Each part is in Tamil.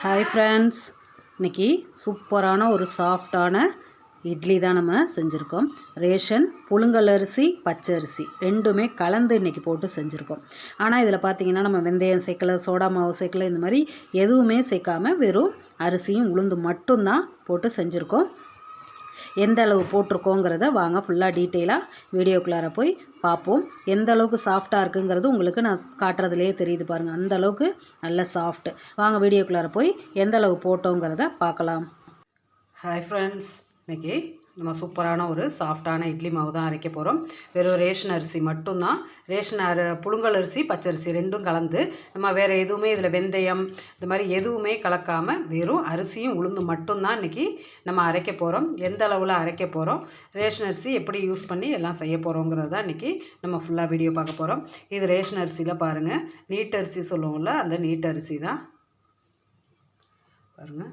ஹாய் ஃப்ரெண்ட்ஸ் இன்றைக்கி சூப்பரான ஒரு சாஃப்டான இட்லி தான் நம்ம செஞ்சுருக்கோம். ரேஷன் புழுங்கல் அரிசி பச்சை அரிசி ரெண்டுமே கலந்து இன்றைக்கி போட்டு செஞ்சுருக்கோம். ஆனால் இதில் பார்த்திங்கன்னா நம்ம வெந்தயம் சேர்க்கலை சோடா மாவு சேர்க்கலை இந்த மாதிரி எதுவுமே சேர்க்காம வெறும் அரிசியும் உளுந்து மட்டும்தான் போட்டு செஞ்சுருக்கோம். எந்த அளவு போட்டிருக்கோங்கிறத வாங்க ஃபுல்லாக டீட்டெயிலாக வீடியோக்குள்ளார போய் பார்ப்போம். எந்த அளவுக்கு சாஃப்டாக இருக்குங்கிறது உங்களுக்கு நான் காட்டுறதுலேயே தெரியுது பாருங்கள் அந்த அளவுக்கு நல்ல சாஃப்ட் வாங்க வீடியோக்குள்ளார போய் எந்த அளவு போட்டோங்கிறத பார்க்கலாம். ஹாய் ஃப்ரெண்ட்ஸ் இன்னைக்கு நம்ம சூப்பரான ஒரு சாஃப்டான இட்லி மாவு தான் அரைக்க போகிறோம் வெறும் ரேஷன் அரிசி மட்டும்தான். ரேஷன் அரி புழுங்கல் அரிசி பச்சரிசி ரெண்டும் கலந்து நம்ம வேறு எதுவுமே இதில் வெந்தயம் இந்த மாதிரி எதுவுமே கலக்காமல் வெறும் அரிசியும் உளுந்து மட்டும்தான் இன்றைக்கி நம்ம அரைக்க போகிறோம் எந்த அளவில் அரைக்க போகிறோம் ரேஷன் அரிசி எப்படி யூஸ் பண்ணி எல்லாம் செய்ய போகிறோங்கிறது தான் இன்றைக்கி நம்ம ஃபுல்லாக வீடியோ பார்க்க போகிறோம் இது ரேஷன் அரிசியில் பாருங்கள் நீட் அரிசி சொல்லுவோம்ல அந்த நீட் அரிசி தான். பாருங்கள்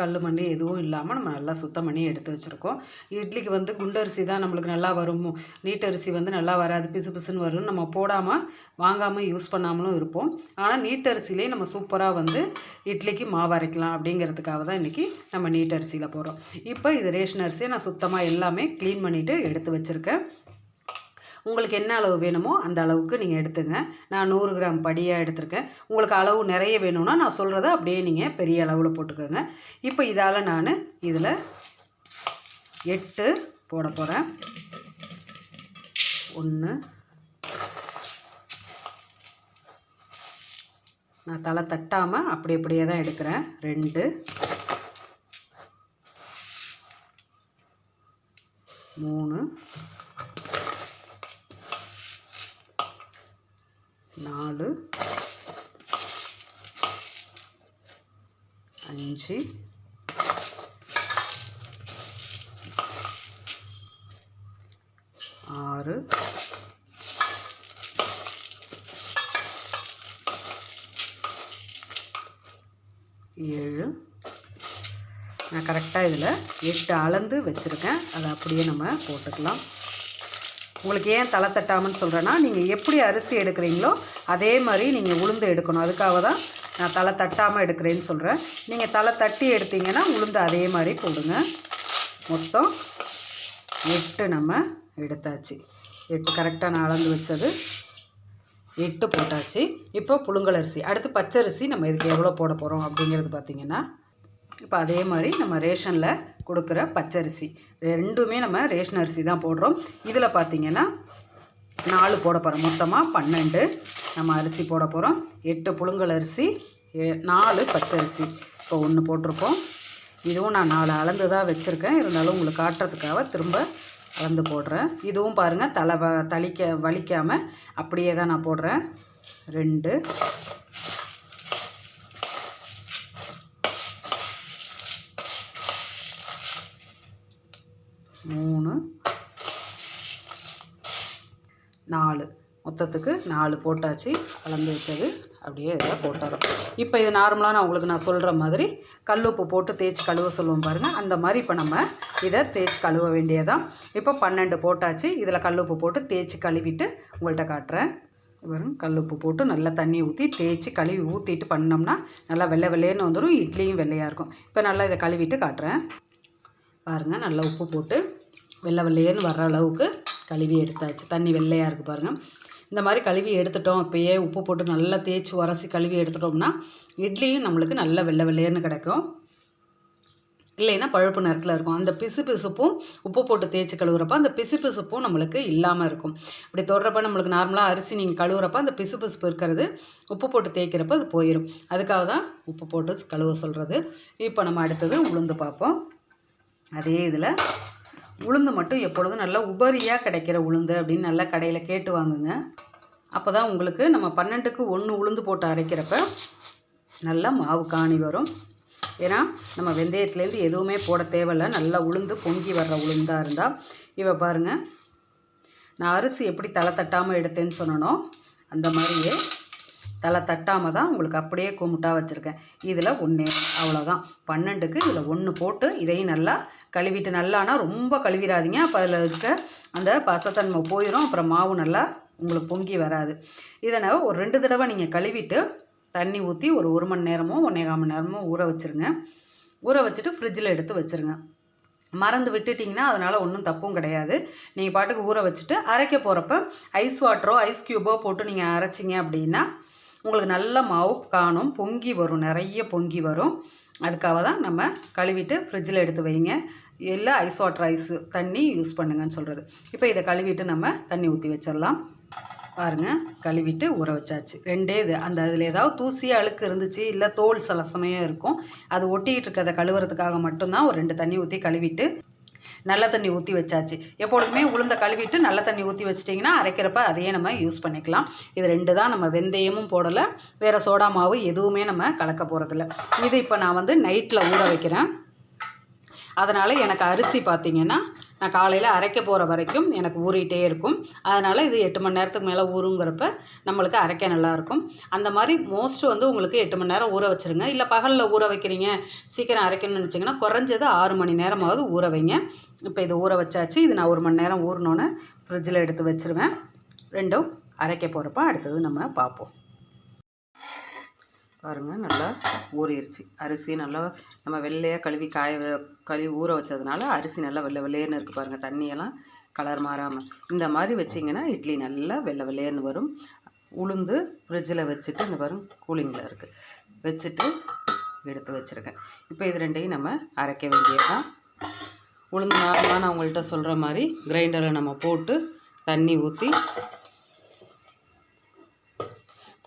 கல் மண்ணி எதுவும் இல்லாமல் நம்ம நல்லா சுத்தம் பண்ணி எடுத்து வச்சுருக்கோம். இட்லிக்கு வந்து குண்டரிசி தான் நம்மளுக்கு நல்லா வரும். நீட்டரிசி வந்து நல்லா வராது பிசு பிசுன்னு வரும்னு நம்ம போடாமல் வாங்காமல் யூஸ் பண்ணாமலும் இருப்போம். ஆனால் நீட்டரிசிலே நம்ம சூப்பராக வந்து இட்லிக்கு மாவு அரைக்கலாம் அப்படிங்கிறதுக்காக தான் இன்றைக்கி நம்ம நீட்டரிசியில் போகிறோம் இப்போ இது ரேஷன் அரிசியை நான் சுத்தமாக எல்லாமே க்ளீன் பண்ணிவிட்டு எடுத்து வச்சுருக்கேன். உங்களுக்கு என்ன அளவு வேணுமோ அந்த அளவுக்கு நீங்கள் எடுத்துங்க. நான் நூறு கிராம் படியாக எடுத்திருக்கேன். உங்களுக்கு அளவு நிறைய வேணும்னா நான் சொல்கிறத அப்படியே நீங்கள் பெரிய அளவில் போட்டுக்கோங்க. இப்போ இதால் நான் இதில் எட்டு போட போகிறேன் ஒன்று நான் தலை தட்டாமல் அப்படி அப்படியே தான் எடுக்கிறேன். ரெண்டு. மூணு. நாலு அஞ்சு ஆறு ஏழு. நான் கரெக்டாக இதில் எட்டு அளந்து வச்சுருக்கேன். அதை அப்படியே நம்ம போட்டுக்கலாம். உங்களுக்கு ஏன் தலை தட்டாமன்னு சொல்கிறேன்னா நீங்கள் எப்படி அரிசி எடுக்கிறீங்களோ அதே மாதிரி நீங்கள் உளுந்து எடுக்கணும். அதுக்காக தான் நான் தலை தட்டாமல் எடுக்கிறேன்னு சொல்கிறேன் நீங்கள் தலை தட்டி எடுத்தீங்கன்னா உளுந்து அதே மாதிரி போடுங்க. மொத்தம் எட்டு நம்ம எடுத்தாச்சு. எட்டு கரெக்டாக நான் அளந்து வச்சது. எட்டு போட்டாச்சு. இப்போ புழுங்கலரிசி அடுத்து பச்சரிசி நம்ம இதுக்கு எவ்வளோ போட போகிறோம் அப்படிங்கிறது பார்த்திங்கன்னா இப்போ அதே மாதிரி நம்ம ரேஷனில் கொடுக்குற பச்சரிசி. ரெண்டுமே நம்ம ரேஷன் அரிசி தான் போடுறோம். இதில் பார்த்திங்கன்னா நாலு போட போகிறோம் மொத்தமாக பன்னெண்டு நம்ம அரிசி போட போகிறோம் எட்டு புழுங்கல் அரிசி நாலு பச்சரிசி இப்போ ஒன்று போட்டிருக்கோம் இதுவும் நான் நாலு அளந்து தான் வச்சுருக்கேன். இருந்தாலும் உங்களுக்கு காட்டுறதுக்காக திரும்ப அளந்து போடுறேன். இதுவும் பாருங்கள் தலை வ தளிக்க வலிக்காமல் அப்படியே தான் நான் போடுறேன். ரெண்டு. மூணு. நாலு. மொத்தத்துக்கு நாலு போட்டாச்சு. கலந்து வச்சது அப்படியே இதில் போட்டுறோம். இப்போ இது நார்மலாக நான் உங்களுக்கு நான் சொல்கிற மாதிரி கல் உப்பு போட்டு தேய்ச்சி கழுவ சொல்லுவோம் பாருங்கள் அந்த மாதிரி இப்போ நம்ம இதை தேய்ச்சி கழுவ வேண்டியதான் இப்போ பன்னெண்டு போட்டாச்சு. இதில் கல் உப்பு போட்டு தேய்ச்சி கழுவிட்டு உங்கள்கிட்ட காட்டுறேன். வரும் கல் உப்பு போட்டு நல்லா தண்ணி ஊற்றி தேய்ச்சி கழுவி ஊற்றிட்டு பண்ணோம்னா நல்லா வெள்ளை வெள்ளையன்னு வந்துடும் இட்லியும் வெள்ளையாக இருக்கும். இப்போ நல்லா இதை கழுவிட்டு காட்டுறேன். பாருங்கள் நல்லா உப்பு போட்டு வெள்ளை வெள்ளையன்னு வர்ற அளவுக்கு கழுவி எடுத்தாச்சு. தண்ணி வெள்ளையாக இருக்குது பாருங்கள் இந்த மாதிரி கழுவி எடுத்துட்டோம். இப்போயே உப்பு போட்டு நல்லா தேய்ச்சி உரசி கழுவி எடுத்துட்டோம்னா இட்லியும் நம்மளுக்கு நல்ல வெள்ளை வெள்ளையன்னு கிடைக்கும். இல்லைன்னா பழுப்பு நிறத்தில் இருக்கும். அந்த பிசு பிசுப்பும் உப்பு போட்டு தேய்ச்சி கழுவுறப்ப அந்த பிசு பிசுப்பும் நம்மளுக்கு இல்லாமல் இருக்கும். இப்படி தொடுறப்ப நம்மளுக்கு நார்மலாக அரிசி நீங்கள் கழுவுறப்ப அந்த பிசு பிசுப்பு இருக்கிறது உப்பு போட்டு தேய்க்கிறப்ப அது போயிடும் அதுக்காக தான் உப்பு போட்டு கழுவ சொல்கிறது இப்போ நம்ம அடுத்தது உளுந்து பார்ப்போம். அதே இதில் உளுந்து மட்டும் எப்பொழுதும் நல்லா உபரியாக கிடைக்கிற உளுந்து அப்படின்னு நல்லா கடையில் கேட்டு வாங்குங்க. அப்போ தான் உங்களுக்கு நம்ம பன்னெண்டுக்கு ஒன்று உளுந்து போட்டு அரைக்கிறப்ப நல்லா மாவு காணி வரும். ஏன்னா நம்ம வெந்தயத்துலேருந்து எதுவுமே போட தேவையில்ல. நல்லா உளுந்து பொங்கி வர்ற உளுந்தாக இருந்தால் இவை பாருங்கள் நான் அரிசி எப்படி தலை தட்டாமல் எடுத்தேன்னு சொன்னனோ அந்த மாதிரியே தலை தட்டாமல் தான் உங்களுக்கு அப்படியே கும்பிட்டா வச்சுருக்கேன். இதில் ஒன்று அவ்வளோதான் பன்னெண்டுக்கு இதில் ஒன்று போட்டு இதையும் நல்லா கழுவிட்டு நல்லானா ரொம்ப கழுவிடாதீங்க. அப்போ அதில் இருக்க அந்த பசத்தன்மை போயிடும் அப்புறம் மாவு நல்லா உங்களுக்கு பொங்கி வராது. இதனை ஒரு ரெண்டு தடவை நீங்கள் கழுவிட்டு தண்ணி ஊற்றி ஒரு ஒரு மணி நேரமோ ஒன்றேகால் மணி நேரமோ ஊற வச்சுருங்க. ஊற வச்சுட்டு ஃப்ரிட்ஜில் எடுத்து வச்சுருங்க. மறந்து விட்டுட்டிங்கன்னா அதனால் ஒன்றும் தப்பும் கிடையாது. நீங்கள் பாட்டுக்கு ஊற வச்சுட்டு அரைக்க போகிறப்ப ஐஸ் வாட்டரோ ஐஸ் க்யூபோ போட்டு நீங்கள் அரைச்சிங்க அப்படின்னா உங்களுக்கு நல்ல மாவு காணும் பொங்கி வரும் நிறைய பொங்கி வரும். அதுக்காக தான் நம்ம கழுவிட்டு ஃப்ரிட்ஜில் எடுத்து வைங்க. இல்லை ஐஸ் வாட்டர் ஐஸ் தண்ணி யூஸ் பண்ணுங்கன்னு சொல்கிறது இப்போ இதை கழுவிட்டு நம்ம தண்ணி ஊற்றி வச்சிடலாம். பாருங்கள் கழுவிட்டு ஊற வச்சாச்சு. ரெண்டே இது. அந்த அதில் ஏதாவது தூசியாக அழுக்கு இருந்துச்சு இல்லை தோல் சில சமயம் இருக்கும் அது ஒட்டிக்கிட்டு இருக்கிறத கழுவுறதுக்காக மட்டும்தான் ஒரு ரெண்டு தண்ணி ஊற்றி கழுவிட்டு நல்ல தண்ணி ஊற்றி வச்சாச்சு. எப்பொழுதுமே உளுந்த கழுவிட்டு நல்ல தண்ணி ஊற்றி வச்சிட்டிங்கன்னா அரைக்கிறப்ப அதையே நம்ம யூஸ் பண்ணிக்கலாம். இது ரெண்டு தான் நம்ம வெந்தயமும் போடலை. வேறு சோடா மாவு எதுவுமே நம்ம கலக்க போகிறதில்ல இது இப்போ நான் வந்து நைட்டில் ஊற வைக்கிறேன். அதனால் எனக்கு அரிசி பார்த்திங்கன்னா நான் காலையில் அரைக்க போகிற வரைக்கும் எனக்கு ஊறிட்டே இருக்கும். அதனால் இது எட்டு மணி நேரத்துக்கு மேலே ஊறுங்கிறப்ப நம்மளுக்கு அரைக்க நல்லாயிருக்கும் அந்த மாதிரி மோஸ்ட்டு வந்து உங்களுக்கு எட்டு மணி நேரம் ஊற வச்சுருங்க. இல்லை பகலில் ஊற வைக்கிறீங்க சீக்கிரம் அரைக்கணும்னு நினச்சிங்கன்னா குறைஞ்சது ஆறு மணி நேரமாவது ஊற வைங்க. இப்போ இது ஊற வச்சாச்சு. இது நான் ஒரு மணி நேரம் ஊறினோன்னே ஃப்ரிட்ஜில் எடுத்து வச்சுருவேன். ரெண்டும் அரைக்க போகிறப்ப அடுத்தது நம்ம பார்ப்போம். பாருங்கள் நல்லா ஊறிடுச்சு அரிசி நல்லா நம்ம வெள்ளையாக கழுவி காய கழுவி ஊற வச்சதுனால அரிசி நல்லா வெள்ளை வெள்ளையர்னு இருக்குது பாருங்கள் தண்ணியெல்லாம் கலர் மாறாமல் இந்த மாதிரி வச்சிங்கன்னா இட்லி நல்லா வெள்ளை வெள்ளையர்னு வரும். உளுந்து ஃப்ரிட்ஜில் வச்சுட்டு இந்த பாருங்க கூலிங்கில் இருக்குது வச்சுட்டு எடுத்து வச்சுருக்கேன். இப்போ இது ரெண்டையும் நம்ம அரைக்க வேண்டியதுதான். உளுந்து நார்மலாக நான் உங்கள்கிட்ட சொல்கிற மாதிரி கிரைண்டரில் நம்ம போட்டு தண்ணி ஊற்றி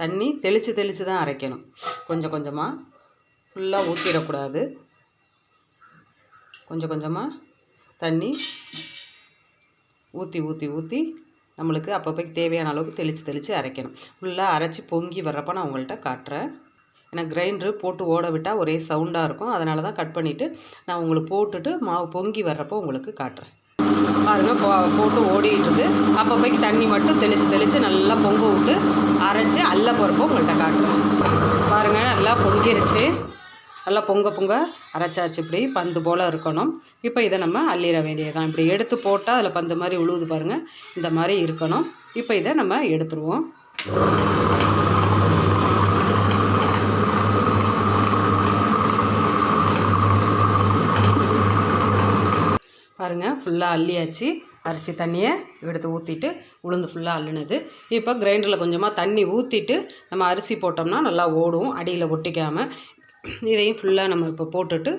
தண்ணி தெளித்து தெளித்து தான் அரைக்கணும். கொஞ்சம் கொஞ்சமாக ஃபுல்லாக ஊற்றிடக்கூடாது கொஞ்சம் கொஞ்சமாக தண்ணி ஊற்றி ஊற்றி ஊற்றி நம்மளுக்கு அப்பப்போக்கு தேவையான அளவுக்கு தெளித்து தெளித்து அரைக்கணும். ஃபுல்லாக அரைச்சி பொங்கி வர்றப்போ நான் உங்கள்கிட்ட காட்டுறேன். ஏன்னா கிரைண்டரு போட்டு ஓட விட்டால் ஒரே சவுண்டாக இருக்கும். அதனால தான் கட் பண்ணிவிட்டு நான் உங்களுக்கு போட்டுட்டு மாவு பொங்கி வர்றப்போ உங்களுக்கு காட்டுறேன். பாருங்கள் போ போட்டு ஓடிட்டுருக்கு. அப்போ போய் தண்ணி மட்டும் தெளித்து தெளித்து நல்லா பொங்க விட்டு அரைச்சி அல்ல போகிறப்போ உங்கள்கிட்ட காட்டுறேன். பாருங்கள் நல்லா பொங்கிருச்சு. நல்லா பொங்க பொங்க அரைச்சாச்சு இப்படி பந்து போல் இருக்கணும். இப்போ இதை நம்ம அள்ளிட வேண்டியதுதான். இப்படி எடுத்து போட்டால் அதில் பந்து மாதிரி உழுவுது பாருங்கள் இந்த மாதிரி இருக்கணும். இப்போ இதை நம்ம எடுத்துருவோம். பாருங்கள் ஃபுல்லாக அள்ளியாச்சு. அரிசி தண்ணியை எடுத்து ஊற்றிட்டு உளுந்து ஃபுல்லாக அள்ளுனது. இப்போ கிரைண்டரில் கொஞ்சமாக தண்ணி ஊற்றிட்டு நம்ம அரிசி போட்டோம்னா நல்லா ஓடும் அடியில் ஒட்டிக்காமல் இதையும் ஃபுல்லாக நம்ம இப்போ போட்டுட்டு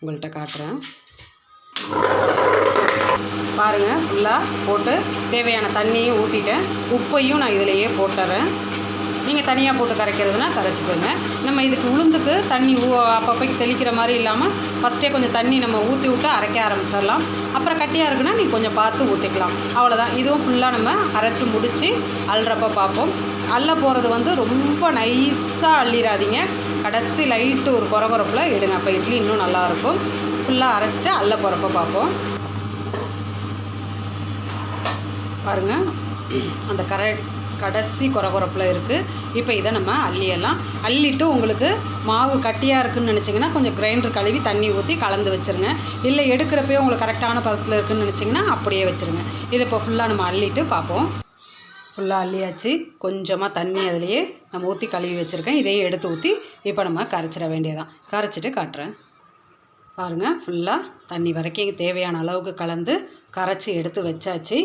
உங்கள்கிட்ட காட்டுறேன். பாருங்கள் ஃபுல்லாக போட்டு தேவையான தண்ணியும் ஊற்றிட்டேன் உப்பையும் நான் இதிலையே போட்டுறேன். நீங்கள் தனியாக போட்டு கரைக்கிறதுனா கரைச்சிக்கோங்க. நம்ம இதுக்கு உளுந்துக்கு தண்ணி ஊ அப்பப்போக்கு தெளிக்கிற மாதிரி இல்லாமல் ஃபஸ்ட்டே கொஞ்சம் தண்ணி நம்ம ஊற்றி விட்டு அரைக்க ஆரம்பிச்சிடலாம். அப்புறம் கட்டியாக இருக்குன்னா நீங்கள் கொஞ்சம் பார்த்து ஊற்றிக்கலாம் அவ்வளோதான் இதுவும் ஃபுல்லாக நம்ம அரைச்சி முடித்து அள்ளுறப்ப பார்ப்போம். அள்ள போகிறது வந்து ரொம்ப நைஸாக அள்ளிடாதீங்க. கடைசி லைட்டு ஒரு குறகுறப்பில் எடுங்க. அப்போ இட்லி இன்னும் நல்லாயிருக்கும் ஃபுல்லாக அரைச்சிட்டு அள்ள போகிறப்ப பார்ப்போம். பாருங்கள் அந்த கரை கடைசி குறகுறப்பில் இருக்குது இப்போ இதை நம்ம அள்ளியெல்லாம் அள்ளிட்டு உங்களுக்கு மாவு கட்டியாக இருக்குதுன்னு நினச்சிங்கன்னா கொஞ்சம் கிரைண்டர் கழுவி தண்ணி ஊற்றி கலந்து வச்சுருங்க. இல்லை எடுக்கிறப்பே உங்களுக்கு கரெக்டான பதத்தில் இருக்குதுன்னு நினச்சிங்கன்னா அப்படியே வச்சுருங்க. இதை இப்போ ஃபுல்லாக நம்ம அள்ளிட்டு பார்ப்போம். ஃபுல்லாக அள்ளியாச்சு. கொஞ்சமாக தண்ணி அதிலேயே நம்ம ஊற்றி கழுவி வச்சுருக்கேன். இதையும் எடுத்து ஊற்றி இப்போ நம்ம கரைச்சிட வேண்டியதான் கரைச்சிட்டு காட்டுறேன். பாருங்கள் ஃபுல்லாக தண்ணி வரைக்கும் தேவையான அளவுக்கு கலந்து கரைச்சி எடுத்து வச்சாச்சு.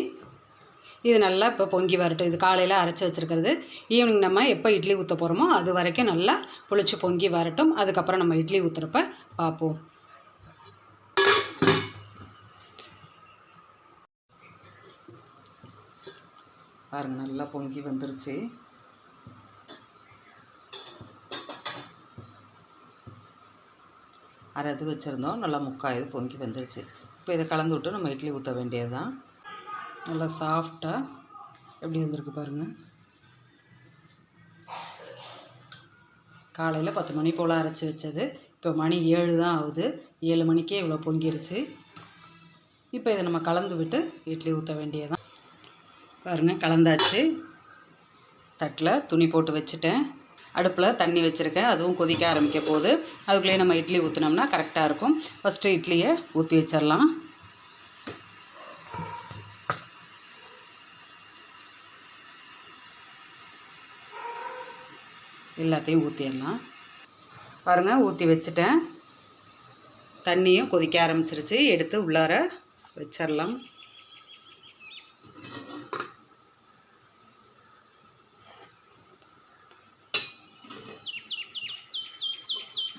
இது நல்லா இப்போ பொங்கி வரட்டும். இது காலையில் அரைச்சி வச்சுருக்கிறது. ஈவினிங் நம்ம எப்போ இட்லி ஊற்ற போகிறோமோ அது வரைக்கும் நல்லா புளிச்சு பொங்கி வரட்டும். அதுக்கப்புறம் நம்ம இட்லி ஊற்றுறப்ப பார்ப்போம் பாருங்கள் நல்லா பொங்கி வந்துருச்சு. அரை இது வச்சுருந்தோம். நல்லா முக்கால் இது பொங்கி வந்துருச்சு. இப்போ இதை கலந்து விட்டு நம்ம இட்லி ஊற்ற வேண்டியது தான் நல்லா சாஃப்டாக எப்படி வந்திருக்கு பாருங்கள் காலையில் பத்து மணி போல் அரைச்சி வச்சது. இப்போ மணி ஏழு தான் ஆகுது. ஏழு மணிக்கே இவ்வளோ பொங்கிருச்சு. இப்போ இதை நம்ம கலந்து விட்டு இட்லி ஊற்ற வேண்டியதான் பாருங்கள் கலந்தாச்சு. தட்டில் துணி போட்டு வச்சுட்டேன். அடுப்பில் தண்ணி வச்சுருக்கேன். அதுவும் கொதிக்க ஆரம்பிக்க போகுது. அதுக்குள்ளேயே நம்ம இட்லி ஊற்றினோம்னா கரெக்டாக இருக்கும். ஃபஸ்ட்டு இட்லியை ஊற்றி வச்சிடலாம். எல்லாத்தையும் ஊற்றிடலாம் பாருங்கள் ஊற்றி வச்சுட்டேன். தண்ணியும் கொதிக்க ஆரம்பிச்சிருச்சு. எடுத்து உள்ளார வச்சிடலாம்.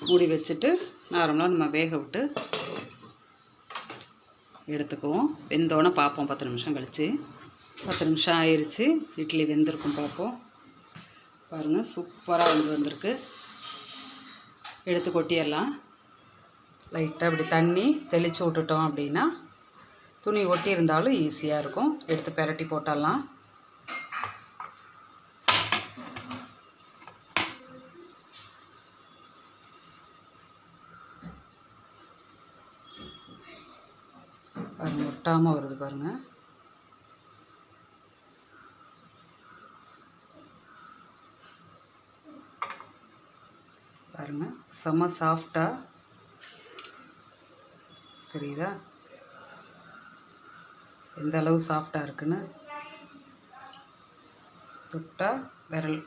மூடி வச்சுட்டு நார்மலாக நம்ம வேக விட்டு எடுத்துக்குவோம். வெந்தோன்னே பார்ப்போம். பத்து நிமிஷம் கழித்து பத்து நிமிஷம் ஆயிடுச்சு இட்லி வெந்திருக்கும் பார்ப்போம். பாருங்கள் சூப்பராக வந்து வந்திருக்கு. எடுத்து கொட்டிடலாம். லைட்டாக இப்படி தண்ணி தெளித்து விட்டுட்டோம் அப்படின்னா துணி ஒட்டி இருந்தாலும் ஈஸியாக இருக்கும். எடுத்து பெரட்டி போட்டுடலாம் பாருங்கள் ஒட்டாமல் வருது பாருங்கள் பாருங்கள் செம்ம சாஃப்டாக தெரியுதா? எந்த அளவு சாஃப்டாக இருக்குன்னு? தொட்டால் விரல்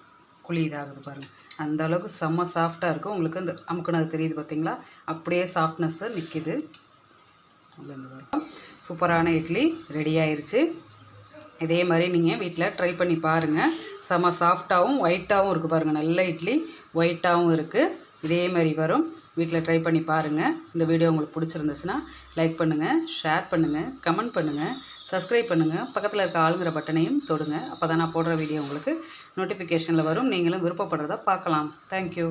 குழி இதாகுது பாருங்கள் அந்த அளவுக்கு செம்ம சாஃப்டாக இருக்கும். உங்களுக்கு இந்த அமுக்குனது தெரியுது பார்த்தீங்களா அப்படியே சாஃப்ட்னஸ்ஸு நிற்கிது சூப்பரான இட்லி ரெடி ஆயிடுச்சு இதே மாதிரி நீங்கள் வீட்டில் ட்ரை பண்ணி பாருங்கள் செம சாஃப்டாகவும் ஒயிட்டாகவும் இருக்குது பாருங்கள் நல்ல இட்லி ஒயிட்டாகவும் இருக்குது இதே மாதிரி வரும். வீட்டில் ட்ரை பண்ணி பாருங்கள் இந்த வீடியோ உங்களுக்கு பிடிச்சிருந்துச்சுன்னா லைக் பண்ணுங்கள் ஷேர் பண்ணுங்கள் கமெண்ட் பண்ணுங்கள் சப்ஸ்கிரைப் பண்ணுங்கள் பக்கத்தில் இருக்க ஆளுங்கிற பட்டனையும் தொடுங்க. அப்போ தான் நான் போடுற வீடியோ உங்களுக்கு நோட்டிஃபிகேஷனில் வரும். நீங்களும் விருப்பப்படுறத பார்க்கலாம். தேங்க்யூ